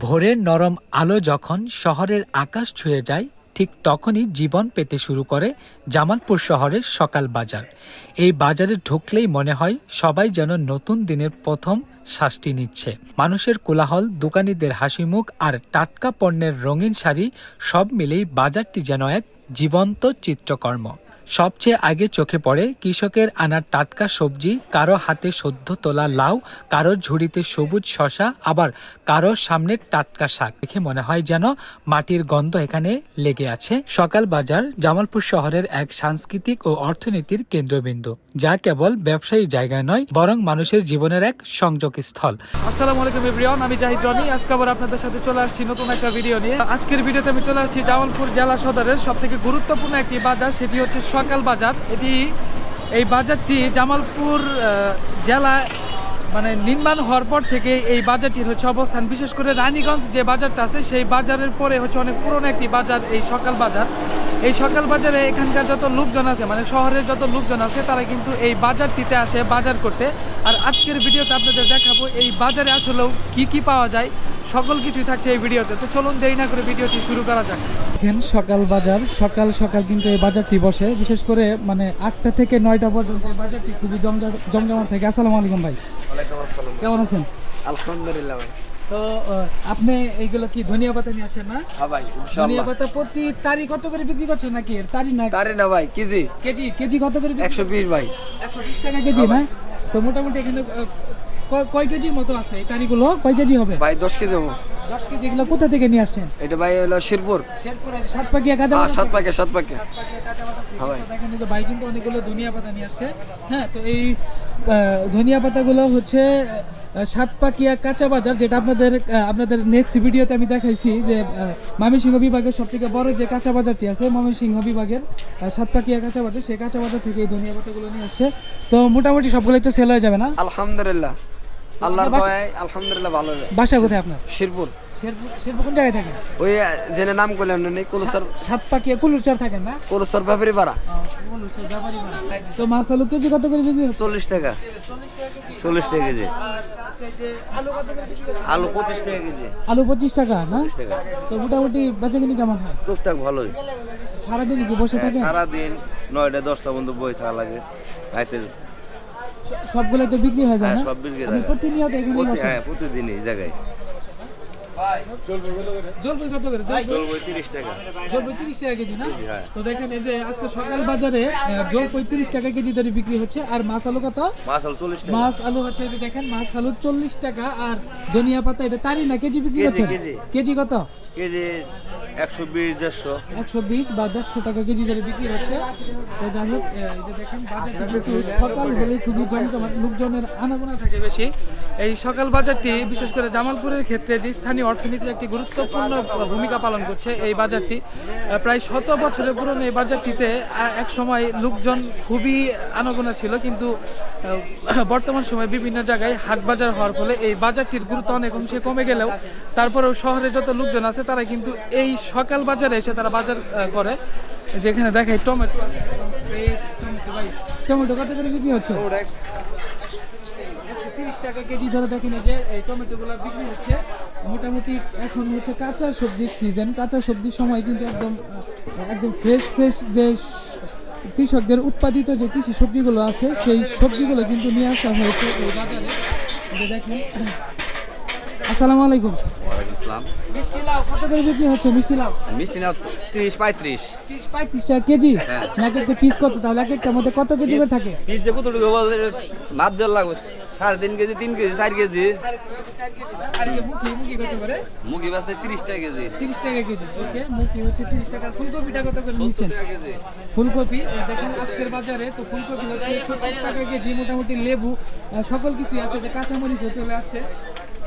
ভোরের নরম আলো যখন শহরের আকাশ ছুঁয়ে যায়, ঠিক তখনই জীবন পেতে শুরু করে জামালপুর শহরের সকাল বাজার। এই বাজারে ঢুকলেই মনে হয় সবাই যেন নতুন দিনের প্রথম শ্বাসটি নিচ্ছে। মানুষের কোলাহল, দোকানীদের হাসিমুখ আর টাটকা পণ্যের রঙিন শাড়ি সব মিলেই বাজারটি যেন এক জীবন্ত চিত্রকর্ম। সবচেয়ে আগে চোখে পড়ে কৃষকের আনার টাটকা সবজি, কারও হাতে সদ্য তোলা লাউ, কারও ঝুড়িতে সবুজ শশা আবার কারও সামনে টাটকা শাক। দেখে মনে হয় যেন মাটির গন্ধ এখানে লেগে আছে। সকাল বাজার, জামালপুর শহরের এক সাংস্কৃতিক ও অর্থনীতির কেন্দ্রবিন্দু, যা কেবল ব্যবসায়ী জায়গা নয়, বরং মানুষের জীবনের এক সংযোগ স্থল আসসালামু আলাইকুম এভরিওয়ান আমি জাহিদ রনি। আজকে আবার আপনাদের সাথে চলে আসছি নতুন একটা ভিডিও নিয়ে। আজকের ভিডিওতে আমি চলে আসছি জামালপুর জেলা সদরের সব থেকে গুরুত্বপূর্ণ একটি বাজার, সেটি হচ্ছে সকাল বাজার। এটি এই বাজারটি জামালপুর জেলা মানে নির্মাণ হওয়ার পর থেকে এই বাজারটির হচ্ছে অবস্থান। বিশেষ করে রানীগঞ্জ যে বাজারটা আছে, সেই বাজারের পরে হচ্ছে অনেক পুরনো একটি বাজার, এই সকাল বাজার। এই সকাল বাজারে এখানকার যত লোকজন আছে মানে শহরের যত লোকজন আছে, তারা কিন্তু এই বাজারটিতে আসে বাজার করতে। আর আজকের ভিডিওতে আপনাদের দেখাবো এই বাজারে আসলেও কি কি পাওয়া যায়, সকল কিছুই থাকছে এই ভিডিওতে। তো চলুন দেরি না করে ভিডিওটি শুরু করা যাক। দেখেন সকাল বাজার সকাল সকাল কিন্তু এই বাজারটি বসে। বিশেষ করে মানে আটটা থেকে নয়টা পর্যন্ত এই বাজারটি খুবই জমজা- জমজমাট থাকে। আসসালামু আলাইকুম ভাই। কেমন আছেন? আলহামদুলিল্লাহ ভাই। তো আপনি এইগুলো কি ধনিয়া পাতা নিয়ে আসেন না? হ্যাঁ ভাই ধনিয়া পাতা প্রতি তারি কত করে বিক্রি করছেন নাকি? তারি না তারে না ভাই কেজি। কেজি কেজি কত করে একশো বিশ ভাই। একশো বিশ টাকা কেজি না? তো মোটামুটি এখানে কয়- কেজির মতো আছে এই তারিগুলো কয় কেজি হবে? ভাই দশ কেজি হবে। দশ কেজি এগুলো কোথা থেকে নিয়ে আসছেন? এটা ভাই হলো শিরপুর। শেরপুরে সাত পাকিয়া কাজা হ্যাঁ সাত পাকিয়া সাত পাকিয়া। হ্যাঁ ভাই। দেখেন এই ভাই কিন্তু অনেকগুলো ধনিয়া পাতা নিয়ে আসছে। হ্যাঁ তো এই ধনিয়া পাতাগুলো হচ্ছে সাতপাকিয়া কাঁচা বাজার, যেটা আপনাদের আপনাদের নেক্সট ভিডিওতে আমি দেখাইছি যে ময়মনসিংহ বিভাগের সব থেকে বড় যে কাঁচা বাজারটি আছে, ময়মনসিংহ বিভাগের সাতপাকিয়া কাঁচা বাজার, সেই কাঁচা বাজার থেকে এই ধনিয়া পাতাগুলো নিয়ে আসছে। তো মোটামুটি সবগুলোই তো সেল হয়ে যাবে না? আলহামদুলিল্লাহ। আল্লাহর দয়ায় আলহামদুলিল্লাহ ভালো হবে বাসা কোথায় আপনার? শিরপুর। শেরপুর শেরপুর কোন জায়গায় থাকেন? ওই জেনে নাম না নেই কোলসর সাতপাকিয়া কুলুচর থাকেন না? কোলসর ব্যাপারে পাড়া আহ, কুলুচর, তো মাছ আলু কেজি কত করে বিক্রি হচ্ছে? চল্লিশ টাকা। চল্লিশ টাকা কেজি। আচ্ছা, এই যে আলু কত করে আলু পঁচিশ টাকা কেজি। আলু পঁচিশ টাকা না? টাকা। তো মোটামুটি বেচা কিনি কেমন হয়? টুকটাক ভালোই। সারাদিন কি বসে থাকে সারাদিন নয়টা দশটা বন্ধু বই থাকা লাগে। রাতের সবগুলো তো বিক্রি হয়ে যায় হ্যাঁ, না? সব বিক্রি হয়ে। প্রতিনিয়ত এখানে বসেন। হ্যাঁ প্রতিদিন এই জায়গায়। জলপাই কত করে? জলপাই? জলবই তিরিশ টাকা। জলপাই টাকা কেজি না? হ্যাঁ। তো দেখেন এই যে আজকে সকাল বাজারে জলপাই টাকা কেজি ধরে বিক্রি হচ্ছে। আর মাছ আলু কত? মাছ আলু চল্লিশ টাকা। মাছ আলু হচ্ছে এই দেখেন মাছ আলু চল্লিশ টাকা। আর ধনিয়া পাতা এটা তারি না? কেজি বিক্রি হচ্ছে? কেজি। কেজি কত? কেজি একশো বিশ একশো বিশ বা দেড়শো টাকা কেজি ধরে বিক্রি হচ্ছে। তো যাই সকাল হলে লোকজনের আনাগোনা থাকে বেশি। এই সকাল বাজারটি, বিশেষ করে জামালপুরের ক্ষেত্রে যে স্থানীয় অর্থনীতির একটি গুরুত্বপূর্ণ ভূমিকা পালন করছে এই বাজারটি প্রায় শত বছরের পুরনো এই বাজারটিতে এক সময় লোকজন খুবই আনাগোনা ছিল, কিন্তু বর্তমান সময়ে বিভিন্ন জায়গায় হাট বাজার হওয়ার ফলে এই বাজারটির গুরুত্ব অনেক অংশে কমে গেলেও, তারপরেও শহরে যত লোকজন আছে তারা কিন্তু এই সকাল বাজারে এসে তারা বাজার করে। যেখানে দেখায় টমেটো টমেটো কত করে বিক্রি হচ্ছে? টাকা কেজি ধরে দেখেন যে এই টমেটোগুলো বিক্রি হচ্ছে। মোটামুটি এখন হচ্ছে কাঁচা সবজির সিজন কাঁচা সবজির সময় কিন্তু একদম একদম ফ্রেশ ফ্রেশ যে কৃষকদের উৎপাদিত যে কৃষি সবজিগুলো আছে সেই সবজিগুলো কিন্তু নিয়ে আসা হয়েছে এই বাজারে। দেখেন আসসালামু আলাইকুম। মিষ্টি লাউ কত করে বিক্রি হচ্ছে মিষ্টি লাউ? মিষ্টি নাও তিরিশ পঁয়ত্রিশ। তিরিশ পঁয়ত্রিশ টাকা কেজি? না একটা পিস কত? তাহলে এক একটা মধ্যে কত কেজি করে থাকে? পিস যে কতটুকু মাছ দেওয়ার লাগবে। সাড়ে তিন কেজি তিন কেজি চার কেজি। মুখি মুখি কত করে? মুগি বাসে তিরিশ টাকা কেজি। তিরিশ টাকা কেজি ওকে মুখি হচ্ছে তিরিশ টাকার ফুলকপিটা কত করে নিচ্ছেন? ফুলকপি দেখেন আজকের বাজারে তো ফুলকপি হচ্ছে সত্তর টাকা কেজি মোটামুটি লেবু সকল কিছুই আছে। যে কাঁচামরিচও চলে আসছে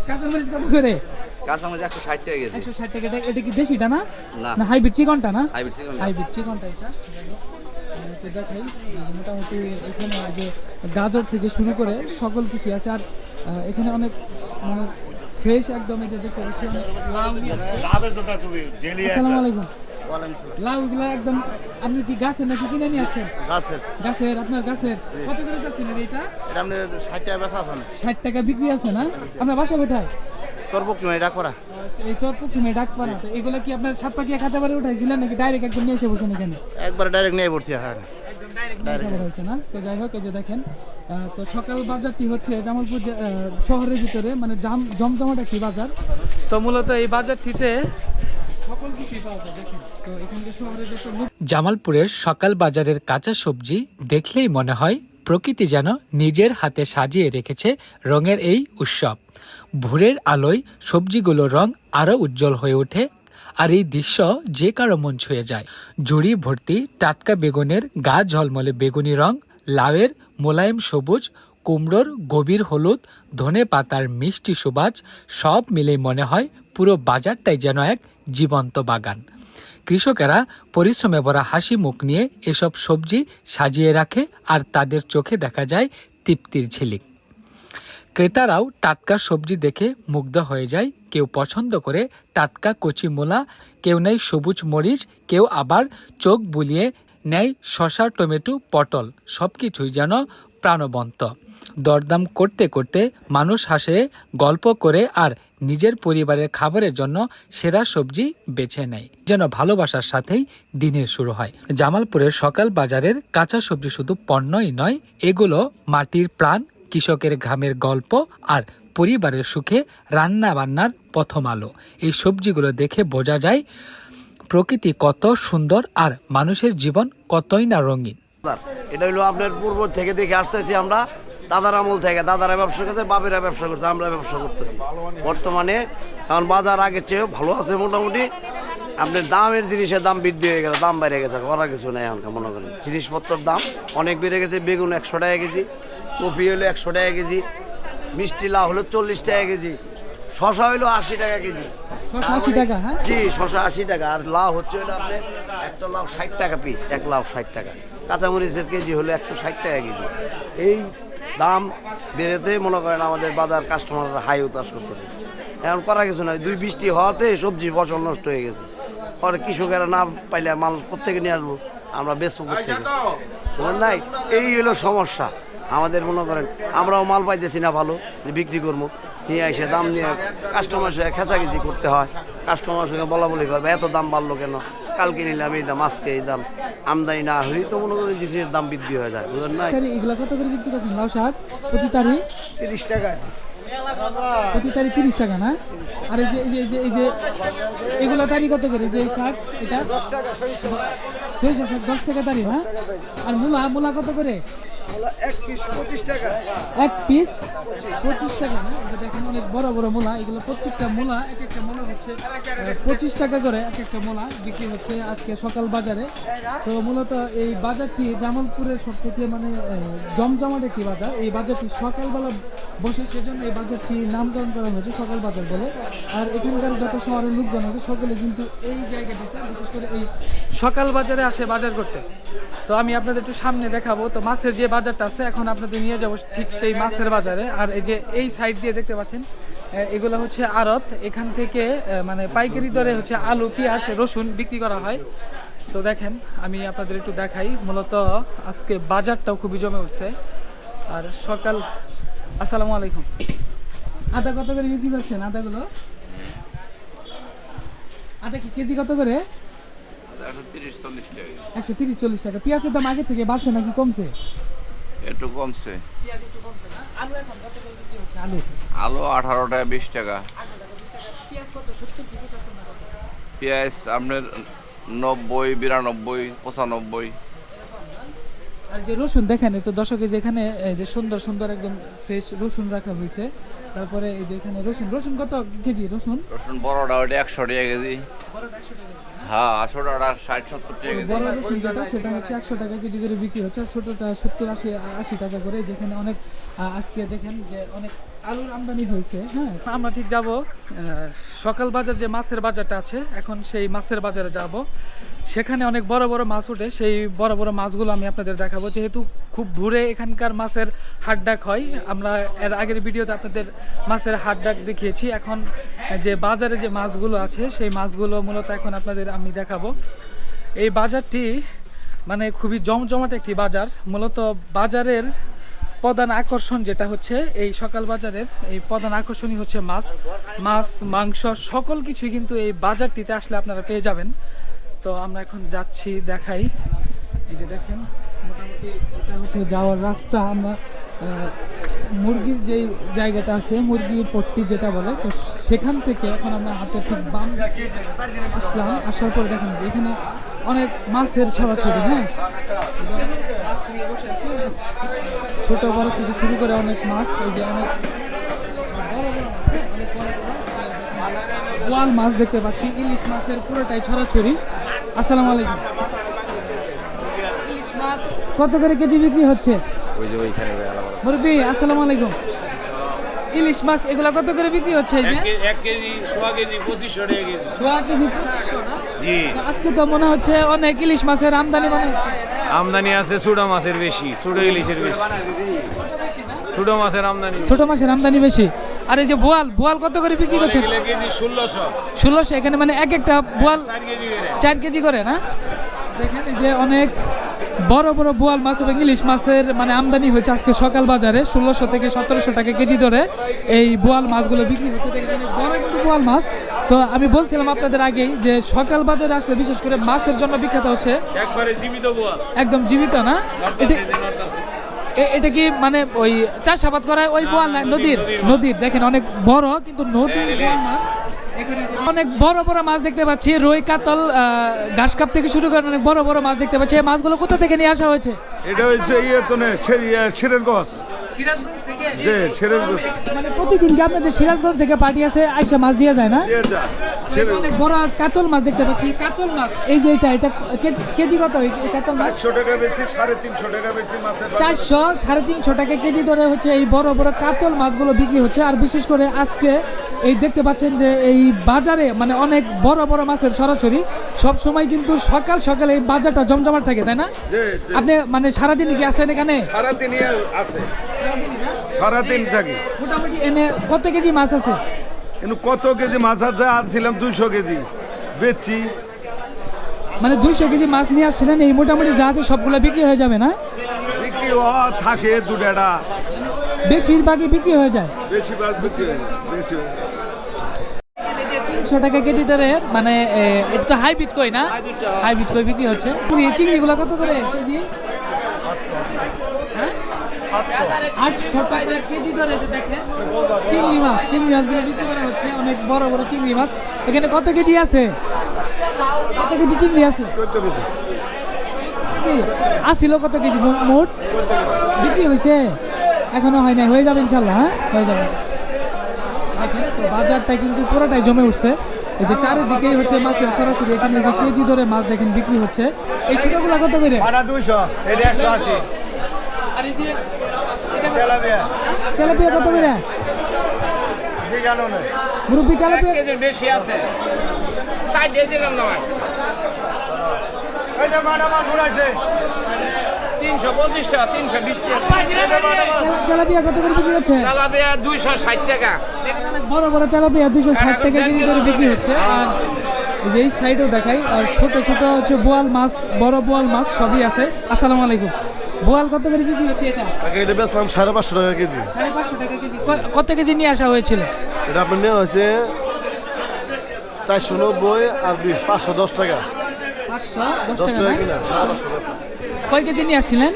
কাঁচামরিচ কত করে? কাঁচামাচ একশো ষাট টাকা কেজি। একশো ষাট টাকা এটা- কি দেশিটা না? না। হাইব্রিড চিকনটা না? Hybrid chicken. হাইব্রিড চিকনটা এটা। তো মোটামুটি এখানে যে গাজর থেকে শুরু করে সকল কিছু আছে। আর এখানে অনেক মানে ফ্রেশ একদম এই যে দেখতে পাচ্ছি অনেক লাউ নিয়ে আসছে। আসসালামু আলাইকুম। লাউ এগুলো একদম আপনি কি গাছের নাকি কিনে নিয়ে আসছেন? গাছের। গাছের আপনার গাছের। কত করে যাচ্ছেন এটা? এটা আপনি ষাট টাকা বেচা আছেন ষাট টাকা বিক্রি আছে না? আপনার বাসা কোথায়? এটা আচ্ছা, এই তো এগুলো কি আপনার সাত পাকিয়া খাঁচা বাড়ি উঠাইছিলেন নাকি ডাইরেক্ট একদম নিয়ে এসে বসেন এখানে? একবার ডাইরেক্ট নিয়ে পড়ছি হ্যাঁ হয়েছে না? তো যাই হোক এই যে দেখেন তো সকাল বাজারটি হচ্ছে জামালপুর শহরের ভিতরে মানে জাম জমজমাট একটি বাজার। তো মূলত এই বাজারটিতে সকল কিছুই পাওয়া যায় দেখেন। তো এখানকার শহরে যে জামালপুরের সকাল বাজারের কাঁচা সবজি দেখলেই মনে হয় প্রকৃতি যেন নিজের হাতে সাজিয়ে রেখেছে রঙের এই উৎসব। ভোরের আলোয় সবজিগুলোর রং আরও উজ্জ্বল হয়ে ওঠে আর এই দৃশ্য যে কারও মন ছুঁয়ে যায়। ঝুড়ি ভর্তি টাটকা বেগুনের গা ঝলমলে বেগুনি রং, লাউয়ের মোলায়েম সবুজ, কুমড়োর গভীর হলুদ, ধনে পাতার মিষ্টি সুবাস সব মিলে মনে হয় পুরো বাজারটাই যেন এক জীবন্ত বাগান। কৃষকেরা পরিশ্রমে ভরা হাসি মুখ নিয়ে এসব সবজি সাজিয়ে রাখে আর তাদের চোখে দেখা যায় তৃপ্তির ঝিলিক। ক্রেতারাও টাটকা সবজি দেখে মুগ্ধ হয়ে যায়। কেউ পছন্দ করে টাটকা কচি মূলা, কেউ নেয় সবুজ মরিচ, কেউ আবার চোখ বুলিয়ে নেয় শশা টমেটো, পটল। সবকিছুই যেন প্রাণবন্ত। দরদাম করতে করতে মানুষ হাসে, গল্প করে আর নিজের পরিবারের খাবারের জন্য সেরা সবজি বেছে নেয়। যেন ভালোবাসার সাথেই দিনের শুরু হয়। জামালপুরের সকাল বাজারের কাঁচা সবজি শুধু পণ্যই নয়, এগুলো মাটির প্রাণ কৃষকের গ্রামের গল্প আর পরিবারের সুখে রান্না বান্নার প্রথম আলো। এই সবজিগুলো দেখে বোঝা যায় প্রকৃতি কত সুন্দর আর মানুষের জীবন কতই না রঙিন। এটা হলো আপনার পূর্ব থেকে দেখে আসতেছি আমরা, দাদার আমল থেকে। দাদারা ব্যবসা করতে বাবেরা ব্যবসা করতে আমরা ব্যবসা করতেছি। বর্তমানে কারণ বাজার আগের চেয়েও ভালো আছে মোটামুটি। আপনার দামের জিনিসের দাম বৃদ্ধি হয়ে গেছে, দাম বেড়ে গেছে করা কিছু নেই এখনকার মনে করেন। জিনিসপত্রের দাম অনেক বেড়ে গেছে, বেগুন একশো টাকা কেজি। কপি হলো একশো টাকা কেজি মিষ্টি লাউ হলো চল্লিশ টাকা কেজি শশা হলো আশি টাকা কেজি। আশি টাকা হ্যাঁ? জি শশা আশি টাকা। আর লাউ হচ্ছে হলো আপনি একটা লাউ ষাট টাকা পিস এক লাউ ষাট টাকা। কাঁচামরিচের কেজি হলো একশো ষাট টাকা কেজি। এই দাম বেড়েতে মনে করেন আমাদের বাজার কাস্টমাররা হাই উতাস করতেছে। এখন করা কিছু নয় দুই বৃষ্টি হওয়াতে সবজি ফসল নষ্ট হয়ে গেছে। পরে কৃষকেরা না পাইলে মাল কোথেকে নিয়ে আসব? আমরা বেচবো কোথেকে নাই এই হলো সমস্যা। আমাদের মনে করেন আমরাও মাল পাইতেছি না ভালো যে বিক্রি করব। নিয়ে এসে দাম নিয়ে কাস্টমার সঙ্গে খেঁচাখেচি করতে হয়। কাস্টমার সঙ্গে বলা বলি করবে এত দাম বাড়লো কেন? কালকে নিলাম এই দাম আজকে এই দাম। আমদানি না হলেই তো মনে করেন জিনিসের দাম বৃদ্ধি হয়ে যায় বুঝলেন না এগুলা কত করে বিক্রি করছেন লাউ শাক প্রতি তারি তিরিশ টাকা। প্রতি তারি তিরিশ টাকা না? আর এই যে এই যে এই যে যে তারি কত করে? যে এই শাক এটা? সরিষা শাক। দশ টাকা তারি না? আর মূলা মূলা কত করে? এক পিস পঁচিশ টাকা। এক পিস পঁচিশ টাকা না এই যে দেখেন অনেক বড় বড় মূলা, এগুলো প্রত্যেকটা মূলা এক একটা মূলা হচ্ছে পঁচিশ টাকা করে এক একটা মূলা বিক্রি হচ্ছে আজকে সকাল বাজারে। তো মূলত এই বাজারটি জামালপুরের সব থেকে মানে জমজমাট একটি বাজার। এই বাজারটি সকালবেলা বসে সেজন্য এই বাজারটি নামকরণ করা হয়েছে, সকাল বাজার বলে। আর এখানকার যত শহরের লোকজন আছে, সকলে কিন্তু এই জায়গাটিতে, বিশেষ করে এই সকাল বাজারে আসে বাজার করতে। তো আমি আপনাদের একটু সামনে দেখাবো। তো মাছের যে বাজারটা আছে এখন আপনাদের নিয়ে যাব ঠিক সেই মাছের বাজারে। আর এই যে এই সাইড দিয়ে দেখতে পাচ্ছেন এগুলো হচ্ছে আড়ত। এখান থেকে মানে পাইকারি দরে হচ্ছে আলু পেঁয়াজ রসুন বিক্রি করা হয়। তো দেখেন আমি আপনাদের একটু দেখাই। মূলত আজকে বাজারটাও খুবই জমে উঠছে। আর সকাল আসসালামু আলাইকুম। আদা কত করে বিক্রি করছেন আদাগুলো? আদা কি কেজি কত করে? একশো তিরিশ চল্লিশ টাকা। পেঁয়াজের দাম আগে থেকে বাড়ছে নাকি কমছে? একটু কমছে। আলু এখন কত করে বিক্রি হচ্ছে? আলু। আলু আঠারো টাকা বিশ টাকা। পেঁয়াজ আপনার নব্বই বিরানব্বই পঁচানব্বই। আর যে রসুন দেখেন তো দর্শকে যেখানে যে সুন্দর সুন্দর একদম ফ্রেশ রসুন রাখা হয়েছে। তারপরে এই যে এখানে রসুন রসুন কত কেজি রসুন? রসুন বড়টা ওটা একশো টাকা কেজি। হ্যাঁ ছোটটা ষাট সত্তর টাকা কেজি। বড় রসুন যেটা সেটা হচ্ছে একশো টাকা কেজি করে বিক্রি হচ্ছে আর ছোটটা সত্তর আশি আশি টাকা করে যেখানে অনেক আজকে দেখেন যে অনেক আলুর আমদানি হয়েছে হ্যাঁ। আমরা ঠিক যাব সকাল বাজার যে মাছের বাজারটা আছে, এখন সেই মাছের বাজারে যাব। সেখানে অনেক বড় বড় মাছ ওঠে সেই বড় বড় মাছগুলো আমি আপনাদের দেখাবো। যেহেতু খুব ভোরে এখানকার মাছের হাট ডাক হয়, আমরা এর আগের ভিডিওতে আপনাদের মাছের হাট ডাক দেখিয়েছি। এখন যে বাজারে যে মাছগুলো আছে, সেই মাছগুলো মূলত এখন আপনাদের আমি দেখাবো। এই বাজারটি মানে খুবই জমজমাট একটি বাজার। মূলত বাজারের প্রধান আকর্ষণ যেটা হচ্ছে, এই সকাল বাজারের এই প্রধান আকর্ষণই হচ্ছে মাছ। মাছ, মাংস, সকল কিছুই কিন্তু এই বাজারটিতে আসলে আপনারা পেয়ে যাবেন। তো আমরা এখন যাচ্ছি, দেখাই। এই যে দেখেন, মোটামুটি এটা হচ্ছে যাওয়ার রাস্তা। আমরা মুরগির যে জায়গাটা আছে, মুরগির পট্টি যেটা বলে, তো সেখান থেকে এখন আমরা হাতে ঠিক বাম আসলাম। আসার পর দেখেন যে এখানে অনেক মাছের ছড়াছড়ি হ্যাঁ? মাছ নিয়ে বসে আছি। ছোট বড় থেকে শুরু করে অনেক মাছ ওই যে অনেক বোয়াল মাছ দেখতে পাচ্ছি ইলিশ মাছের পুরোটাই ছড়াছড়ি। আসসালামু আলাইকুম। ইলিশ মাছ কত করে কেজি বিক্রি হচ্ছে? ওই যে ওইখানে মুরব্বী আসসালামু আলাইকুম। ইলিশ মাছ এগুলো কত করে বিক্রি হচ্ছে এই যে? এক কেজি সোয়া কেজি পঁচিশশো টাকা কেজি। সোয়া কেজি পঁচিশশো না? জি। আজকে তো মনে হচ্ছে অনেক ইলিশ মাছের আমদানি মনে হচ্ছে। আমদানি আছে চুড়ো মাছের বেশি চুড়ো ইলিশের বেশি। চুড়ো মাছের আমদানি। ছোট মাছের আমদানি বেশি। আর এই যে বোয়াল বোয়াল কত করে বিক্রি করছেন? ষোলোশো। ষোলোশো এখানে মানে এক একটা বোয়াল চার কেজি করে। চার কেজি করে না? দেখেন যে অনেক বড় বড় বোয়াল মাছ এবং ইলিশ মাছের মানে আমদানি হয়েছে আজকে সকাল বাজারে ষোলোশো থেকে সতেরোশো টাকা কেজি ধরে। এই বোয়াল মাছগুলো বিক্রি হচ্ছে বড় কিন্তু বোয়াল মাছ। তো আমি বলছিলাম আপনাদের আগেই যে সকাল বাজারে আসলে বিশেষ করে মাছের জন্য বিখ্যাত হচ্ছে একবারে জীবিত বোয়াল। একদম জীবিত না? এটা এটা কি মানে ওই চাষাবাদ করায় ওই বোয়াল নদীর? নদীর দেখেন অনেক বড় কিন্তু নদীর বোয়াল মাছ। অনেক বড় বড় মাছ দেখতে পাচ্ছি। রুই কাতল আহ, ঘাস কাপ থেকে শুরু করে অনেক বড় বড় মাছ দেখতে পাচ্ছি। এই মাছগুলো কোথা থেকে নিয়ে আসা হয়েছে? এটা হচ্ছে ইয়ে তো গছ। সিরাজগঞ্জ গছ মানে প্রতিদিন কি আপনাদের সিরাজগঞ্জ থেকে পার্টি আছে? আইসা মাছ দিয়ে যায় না? অনেক বড় কাতল মাছ দেখতে পাচ্ছি। কাতল মাছ এই যে এটা এটা কেজি- কত কাতল মাছ? একশো টাকা বেশি সাড়ে তিনশো টাকা বেশি চারশো সাড়ে তিনশো টাকা কেজি ধরে হচ্ছে এই বড় বড় কাতল মাছগুলো বিক্রি হচ্ছে। আর বিশেষ করে আজকে এই দেখতে পাচ্ছেন যে এই বাজারে মানে অনেক বড় বড় মাছের সরাসরি সব সময় কিন্তু সকাল সকাল এই বাজারটা জমজমাট থাকে তাই না? আপনি মানে সারাদিন কি আছেন এখানে? সারাদিনই আছে। সারাদিন থাকি। মোটামুটি এনে কত কেজি মাছ আছে? কিন্তু কত কেজি মাছ আছে? আনছিলাম দুইশো কেজি। বেচছি। মানে দুইশো কেজি মাছ নিয়ে আসছিলেন এই মোটামুটি যাতে সবগুলো বিক্রি হয়ে যাবে না? বিক্রি হওয়া থাকে দু টাকা বেশিরভাগই বিক্রি হয়ে যায়। বেশিরভাগ বিক্রি হয় তিনশো টাকা কেজি ধরে মানে এটা তো হাইব্রিড কই না? হাইব্রিড কই বিক্রি হচ্ছে। চিংড়িগুলো কত করে কেজি? হ্যাঁ? আটশো টাকা কেজি ধরে যে দেখেন চিংড়ি মাছ চিংড়ি মাছগুলো বিক্রি করা হচ্ছে অনেক বড় বড় চিংড়ি মাছ। এখানে কত কেজি আছে? কত কেজি চিংড়ি আছে? আসিল কত কেজি? মোট? বিক্রি হয়েছে? এখনও হয় নাই হয়ে যাবে ইনশাল্লাহ হ্যাঁ? হয়ে যাবে। দেখেন তো বাজারটা কিন্তু পুরোটাই জমে উঠছে। এই যে চারিদিকেই হচ্ছে মাছের সরাসরি এখানে যে কেজি ধরে মাছ দেখেন বিক্রি হচ্ছে। এই ছোটগুলো কত করে? দুইশো আর এই যে তেলাপিয়া। কত করে? জি জানো না। মুরব্বি তেলাপিয়া বেশি আছে। তাই দিয়ে দিলাম না এই যে মাটা মাছ ঘুরাইছে তিনশো পঁচিশ টাকা তিনশো বিশ টাকা। তেলাপিয়া কত করে বিক্রি হচ্ছে? তেলাপিয়া দুইশো ষাট টাকা। বড় বড় তেলাপিয়া দুশো ষাট টাকা কেজি করে বিক্রি হচ্ছে। আর এই যে সাইডেও দেখাই আর ছোট ছোট হচ্ছে বোয়াল মাছ বড় বোয়াল মাছ সবই আছে। আসসালামু আলাইকুম। বোয়াল কত করে বিক্রি হচ্ছে এটা? এটা বেচলাম সাড়ে পাঁচশো টাকা কেজি। সাড়ে পাঁচশো টাকা কেজি। কত কেজি নিয়ে আসা হয়েছিল? এটা আপনার নেওয়া হয়েছে চারশো নব্বই আর পাঁচশো দশ টাকা। পাঁচশো দশ টাকা কিনা সাড়ে পাঁচশো বেচা। কয় কেজি নিয়ে আসছিলেন?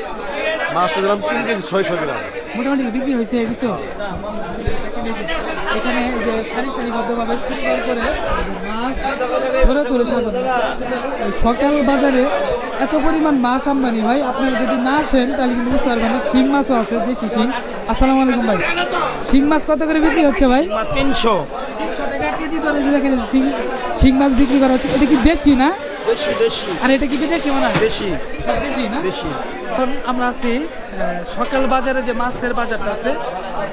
মাছ দিলাম তিন কেজি ছয়শো গ্রাম। মোটামুটি বিক্রি হয়েছে কিছু? এখানে যে সারি সারিবদ্ধভাবে সুন্দর করে মাছ ধরে ধরে সকাল বাজারে এত পরিমাণ মাছ আমদানি হয় আপনারা যদি না আসেন তাহলে কিন্তু বুঝতে পারবেন না শিং মাছও আছে দেশি শিং। আসসালামু আলাইকুম ভাই। শিং মাছ কত করে বিক্রি হচ্ছে ভাই? তিনশো। তিনশো টাকা কেজি ধরে দেখেন শিং শিং মাছ বিক্রি করা হচ্ছে। এটা কি দেশি না? দেশি দেশি। আর এটা কি বিদেশি মনে হয়? দেশি। সব দেশি না? দেশি। এখন আমরা আছি সকাল বাজারে যে মাছের বাজারটা আছে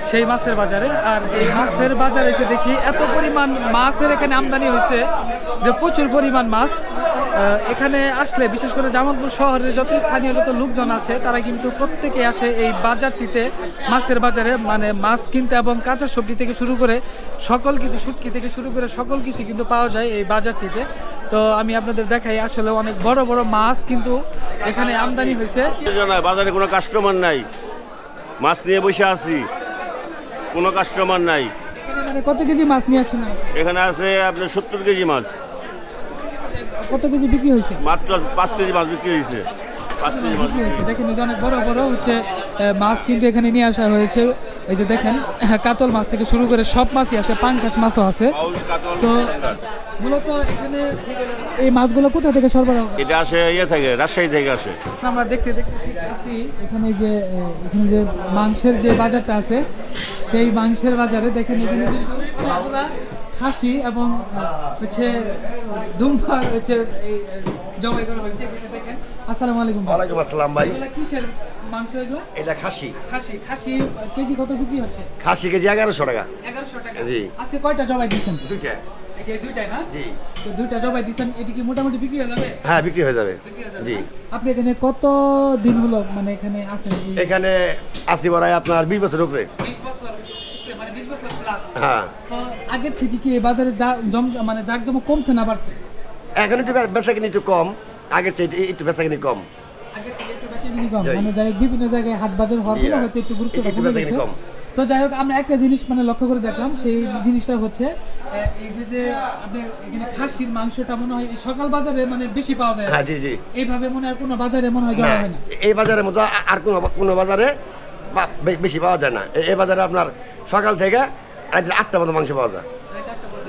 সেই মাছের বাজারে। আর এই মাছের বাজারে এসে দেখি এত পরিমাণ মাছের এখানে আমদানি হয়েছে যে প্রচুর পরিমাণ মাছ। এখানে আসলে বিশেষ করে জামালপুর শহরের যত স্থানীয় যত লোকজন আছে তারা কিন্তু প্রত্যেকে আসে এই বাজারটিতে মাছের বাজারে মানে মাছ কিনতে এবং কাঁচা সবজি থেকে শুরু করে সকল কিছু শুটকি থেকে শুরু করে সকল কিছু কিন্তু পাওয়া যায় এই বাজারটিতে। তো আমি আপনাদের দেখাই আসলে অনেক বড় বড় মাছ কিন্তু এখানে আমদানি হয়েছে। বাজারে কোনো কাস্টমার নাই। মাছ নিয়ে বসে আছি। কোনো কাস্টমার নাই। এখানে মানে কত কেজি মাছ নিয়ে আসছেন এখানে আছে আপনার সত্তর কেজি মাছ। কত কেজি বিক্রি হয়েছে? মাত্র পাঁচ কেজি মাছ বিক্রি হয়েছে। দেখেন অনেক বড় বড় হচ্ছে মাছ কিন্তু এখানে নিয়ে আসা হয়েছে। এই যে দেখেন কাতল মাছ থেকে শুরু করে সব মাছই আছে পাঙ্কাশ মাছও আছে। তো মূলত এখানে এই মাছগুলো কোথা থেকে সরবরাহ এটা আসে ইয়ে থেকে রাজশাহী থেকে আসে। আমরা দেখতে দেখতে ঠিক আছি। এখানে যে এখানে যে মাংসের যে বাজারটা আছে সেই মাংসের বাজারে দেখেন এখানে খাসি এবং হচ্ছে দুম্বা হচ্ছে এই জবাই করা হয়েছে দেখেন আসসালামু আলাইকুম ওয়ালাইকুম আসসালাম ভাই। এগুলা কিসের মাংস এগুলো? এটা খাসি। খাসি। খাসি কেজি কত বিক্রি হচ্ছে? খাসি কেজি এগারোশো টাকা। এগারোশো টাকা। জি। আজকে কয়টা জবাই দিচ্ছেন দুইটা। এই যে দুইটাই না? জি। তো দুইটা জবাই দিচ্ছেন এটি কি মোটামুটি বিক্রি হয়ে যাবে? হ্যাঁ বিক্রি হয়ে যাবে। বিক্রি হয়ে যাবে জি। আপনি এখানে কত দিন হলো মানে এখানে আছেন? এখানে আসি বড়াই আপনার বিশ বছর উপরে। 20 বছর মানে 20 বছর প্লাস হ্যাঁ। আগের থেকে কি এই বাজারে মানে জাকজমক কমছে না বাড়ছে? এখন একটু বেচাকিনি একটু কম। আগের চেয়ে একটু- একটু কম। আগের থেকে একটু বেচাকেনি কম। মানে যাই বিভিন্ন জায়গায় হাট বাজার হওয়ার ফলে। হয়তো একটু গুরুত্ব কমে কম। তো যাই হোক আমরা একটা জিনিস মানে লক্ষ্য করে দেখলাম সেই জিনিসটা হচ্ছে এই যে যে আপনি এখানে খাসির মাংসটা মনে হয় সকাল বাজারে মানে বেশি পাওয়া যায়। হ্যাঁ জি জি। এইভাবে মনে কোনো বাজারে মনে হয় না, হয় না। এই বাজারের মতো আর কোনো কোনো বাজারে বেশি পাওয়া যায় না। এই বাজারে আপনার সকাল থেকে আজ আটটা মতো মাংস পাওয়া যায়।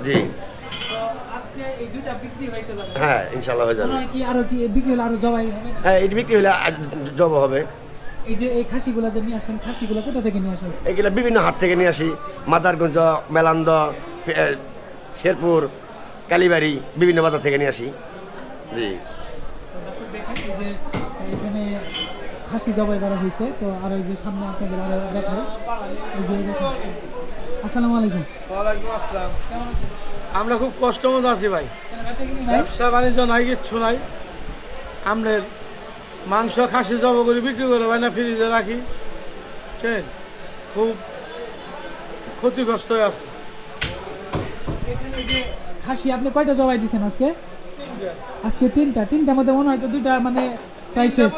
জি। আজকে হ্যাঁ ইনশাল্লাহ হয়ে যাবে। হ্যাঁ এটি বিক্রি হলে জব হবে। এই যে এই খাসিগুলো যে নিয়ে আসেন খাসিগুলো কোথা থেকে নিয়ে আসা হয়েছে? এগুলো বিভিন্ন হাট থেকে নিয়ে আসি। মাদারগঞ্জ মেলান্দ শেরপুর কালীবাড়ি বিভিন্ন বাজার থেকে নিয়ে আসি। জি। যে এখানে খাসি জবাই করা হয়েছে তো আর এই যে সামনে আপনাদের আরও দেখাই। এই যে আসসালামু আলাইকুম। ওয়ালাইকুম আসসালাম। কেমন আছেন? আমরা খুব কষ্ট মতো আছি ভাই? ব্যবসা বাণিজ্য নাই কিচ্ছু নাই। আমনের মাংস খাসি জব করে বিক্রি করে ভাই না ফ্রিজে রাখি। বুঝছেন খুব ক্ষতিগ্রস্ত হয়ে আছে। খাসি আপনি কয়টা জবাই দিয়েছেন আজকে? আজকে তিনটা। তিনটার মধ্যে মনে হয় তো দুইটা মানে প্রায় শেষ।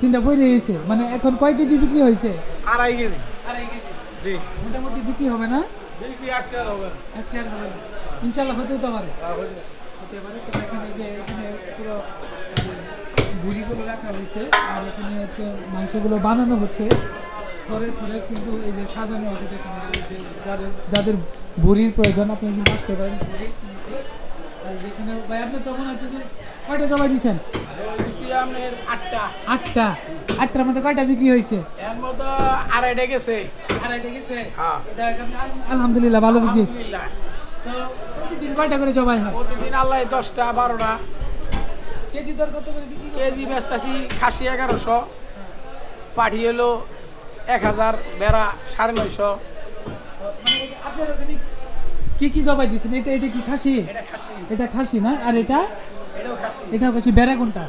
তিনটা বই রয়েছে। মানে এখন কয় কেজি বিক্রি হয়েছে? আড়াই কেজি। আড়াই জি। মোটামুটি বিক্রি হবে না? বিক্রি আসছে আর হবে আজকে আর হবে না। ইনশাল্লাহ হতেও তো পারে। হবে না। হতে পারে। তো এখানে যে এখানে পুরো বুড়িগুলো রাখা হয়েছে আর এখানে হচ্ছে মাংসগুলো বানানো হচ্ছে। থরে থরে কিন্তু এই যে সাজানো আছে দেখেন যে যাদের যাদের বুড়ির প্রয়োজন আপনি কিন্তু আসতে পারেন। আর যেখানে ভাই আপনি তো মনে হচ্ছে যে কয়টা জমা দিয়েছেন আটটা। আটটা। আটটার মধ্যে কয়টা বিক্রি হয়েছে? এর মতো আড়াইটা গেছে। আড়াইটা গেছে? হ্যাঁ। আলহামদুলিল্লাহ ভালো বিক্রি হয়েছে। তো প্রতিদিন কয়টা করে জবাই হয়? প্রতিদিন আল্লাহ দশটা বারোটা। কেজি দর কত করে বিক্রি? কেজি বেচতেছি খাসি এগারোশো পাঠি হলো এক হাজার বেড়া সাড়ে নয়শো। মানে আপনার ওখানে কি কি জবাই দিয়েছেন এটা এটা কি খাসি? এটা খাসি। না? আর এটা? এটা খাসি বেড়া কোনটা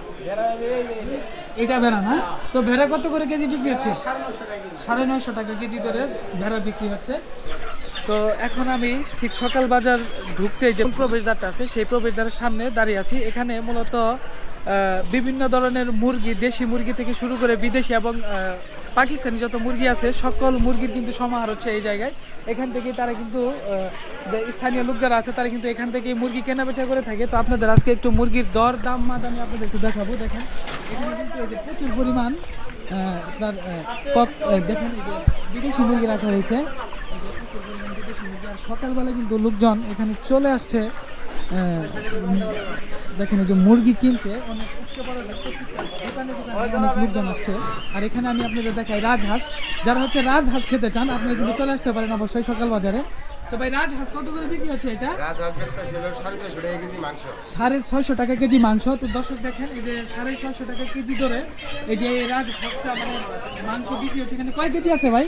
এটা বেড়া না? তো ভেড়া কত করে কেজি বিক্রি হচ্ছে? সাড়ে নয়শো টাকা কেজি। ধরে ভেড়া বিক্রি হচ্ছে। তো এখন আমি ঠিক সকাল বাজার ঢুকতে যে প্রবেশদ্বারটা আছে সেই প্রবেশদ্বারের সামনে দাঁড়িয়ে আছি। এখানে মূলত বিভিন্ন ধরনের মুরগি, দেশি মুরগি থেকে শুরু করে বিদেশি এবং পাকিস্তানি যত মুরগি আছে, সকল মুরগির কিন্তু সমাহার হচ্ছে এই জায়গায়। এখান থেকে তারা কিন্তু স্থানীয় লোক যারা আছে, তারা কিন্তু এখান থেকে মুরগি কেনা বেচা করে থাকে। তো আপনাদের আজকে একটু মুরগির দর, দাম, মাদ আমি আপনাদের একটু দেখাবো। দেখেন, এখানে কিন্তু এই যে প্রচুর পরিমাণ আপনার পপ দেখেন এই যে বিদেশি মুরগি রাখা হয়েছে। প্রচুর পরিমাণ বিদেশি মুরগি। আর সকালবেলা কিন্তু লোকজন এখানে চলে আসছে দেখেন এই যে মুরগি কিনতে অনেক উচ্চ পর্যায়ে দোকানে দোকানে অনেক লোকজন আসছে। আর এখানে আমি আপনাদের দেখাই রাজহাঁস। যারা হচ্ছে রাজহাঁস খেতে চান আপনারা কিন্তু চলে আসতে পারেন অবশ্যই সকাল বাজারে। তো ভাই রাজহাঁস কত করে বিক্রি হচ্ছে এটা? সাড়ে ছয়শো টাকা কেজি মাংস। তো দর্শক দেখেন এই যে সাড়ে ছয়শো টাকা কেজি ধরে এই যে রাজহাঁসটা মানে মাংস বিক্রি হচ্ছে। এখানে কয় কেজি আছে ভাই?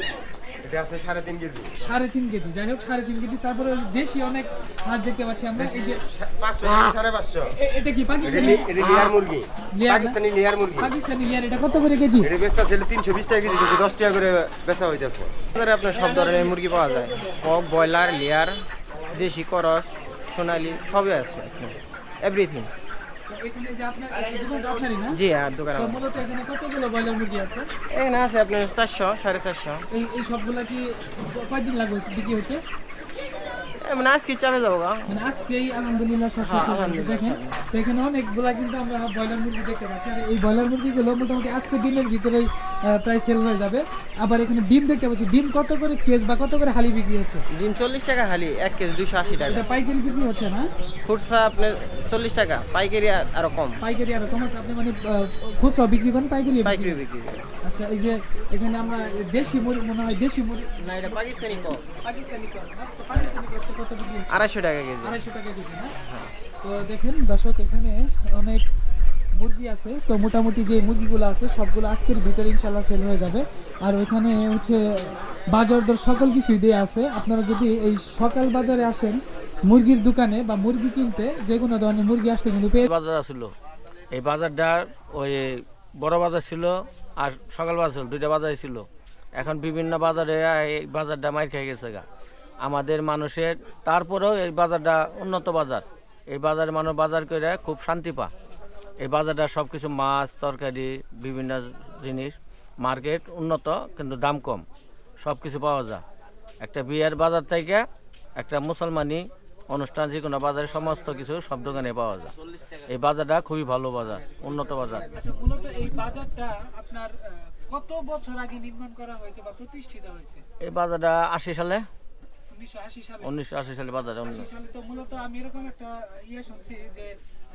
সাড়ে তিন কেজি। যাই হোক সাড়ে তিন কেজি তারপরে দেশি অনেক হাট দেখতে পাচ্ছি আমরা এই যে এ- এটা কি পাকিস্তানি? মুরগি। পাকিস্তানি লেয়ার মুরগি। পাকিস্তানি লেয়ার এটা কত করে কেজি? এটা বেচা ছিল তিনশো বিশ টাকা কেজি দশ টাকা করে বেচা হইতেছে। আপনার সব ধরনের মুরগি পাওয়া যায়। কক ব্রয়লার লেয়ার দেশি করস সোনালি সবই আছে। এভরিথিং। জি আর দোকান মূলত এখানে কতগুলো ব্রয়লার মুরগি আছে? এখানে আছে আপনার চারশো সাড়ে চারশো। এই এই সবগুলা কি কয়দিন লাগবে বিক্রি হতে? মানে আজকে চাপে যাব মানে আজকেই আলহামদুলিল্লাহ সব শেষ হয়ে দেখেন তো অনেকগুলা কিন্তু আমরা ব্রয়লার মুরগি দেখতে পাচ্ছি। আর এই ব্রয়লার মুরগিগুলো মোটামুটি আজকে দিনের ভিতরেই প্রায় সেল হয়ে যাবে। আবার এখানে ডিম দেখতে পাচ্ছি। ডিম কত করে কেজ বা কত করে হালি বিক্রি হচ্ছে? ডিম চল্লিশ টাকা হালি এক কেজি দুইশো আশি টাকা। এটা পাইকারি বিক্রি হচ্ছে না? খুচরা আপনার চল্লিশ টাকা পাইকারি আরও কম। পাইকারি আর কম আছে। আপনি মানে খুচরা বিক্রি করেন পাইকারি পাইকারি বিক্রি করে। আচ্ছা এই যে এখানে আমরা দেশি মুরগি মনে হয় দেশি মুরগি না এটা পাকিস্তানি কম পাকিস্তানি না? পাকিস্তানি করতে কত বিক্রি আড়াইশো টাকা কেজি। আড়াইশো টাকা কেজি না? তো দেখেন দর্শক এখানে অনেক মুরগি আছে। তো মোটামুটি যে মুরগিগুলো আছে সবগুলো আজকের ভিতরে ইনশাল্লাহ সেল হয়ে যাবে। আর ওইখানে হচ্ছে বাজার দর সকল কিছুই দেওয়া আছে। আপনারা যদি এই সকাল বাজারে আসেন মুরগির দোকানে বা মুরগি কিনতে যে কোনো ধরনের মুরগি আসতে কিন্তু পেয়ে বাজার ছিল এই বাজারটা ওই বড় বাজার ছিল আর সকাল বাজার ছিল দুইটা বাজার ছিল। এখন বিভিন্ন বাজারে এই বাজারটা মাইর খেয়ে গেছে গা। আমাদের মানুষের তারপরেও এই বাজারটা উন্নত বাজার। এই বাজারে মানুষ বাজার করে খুব শান্তি পা এই বাজারটা সব কিছু মাছ তরকারি বিভিন্ন জিনিস মার্কেট উন্নত কিন্তু দাম কম। সব কিছু পাওয়া যায়। একটা বিয়ের বাজার থেকে একটা মুসলমানি অনুষ্ঠান যে কোনো বাজারে সমস্ত কিছু সব দোকানে পাওয়া যায়। এই বাজারটা খুবই ভালো বাজার উন্নত বাজার। আচ্ছা মূলত এই বাজারটা আপনার কত বছর আগে নির্মাণ করা হয়েছে বা প্রতিষ্ঠিত হয়েছে? এই বাজারটা আশি সালে উনিশশো আশি সালে। বাজারে সালে তো মূলত আমি এরকম একটা ইয়ে শুনছি যে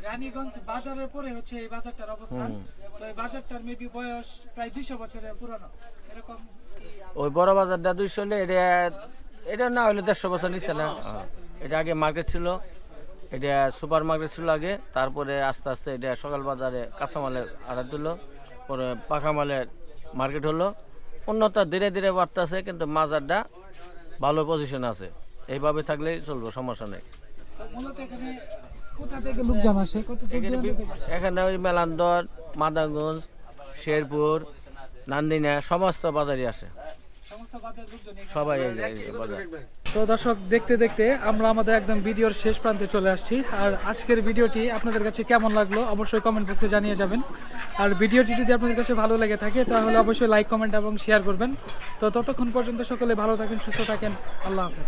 রানীগঞ্জ বাজারের পরে হচ্ছে এই বাজারটার অবস্থান। তো এই বাজারটার মেবি বয়স প্রায় দুইশো বছরের পুরানো। এরকম ওই বড় বাজারটা দুইশো হলে এটা এটা না হলে দেড়শো বছর নিচ্ছে না। এটা আগে মার্কেট ছিল। এটা সুপার মার্কেট ছিল আগে। তারপরে আস্তে আস্তে এটা সকাল বাজারে কাঁচামালের আড়াত দিল। পরে মালের মার্কেট হলো। উন্নত ধীরে ধীরে বাড়তেছে কিন্তু বাজারটা ভালো পজিশন আছে। এইভাবে থাকলেই চলবো সমস্যা নেই। এখানে ওই মেলান্দর মাদাগঞ্জ শেরপুর নান্দিনা সমস্ত বাজারই আসে। সবাই তো দর্শক, দেখতে দেখতে আমরা আমাদের একদম ভিডিওর শেষ প্রান্তে চলে আসছি। আর আজকের ভিডিওটি আপনাদের কাছে কেমন লাগল অবশ্যই কমেন্ট বক্সে জানিয়ে যাবেন। আর ভিডিওটি যদি আপনাদের কাছে ভালো লেগে থাকে, তাহলে অবশ্যই লাইক কমেন্ট এবং শেয়ার করবেন। তো ততক্ষণ পর্যন্ত সকলে ভালো থাকেন, সুস্থ থাকেন। আল্লাহ হাফেজ।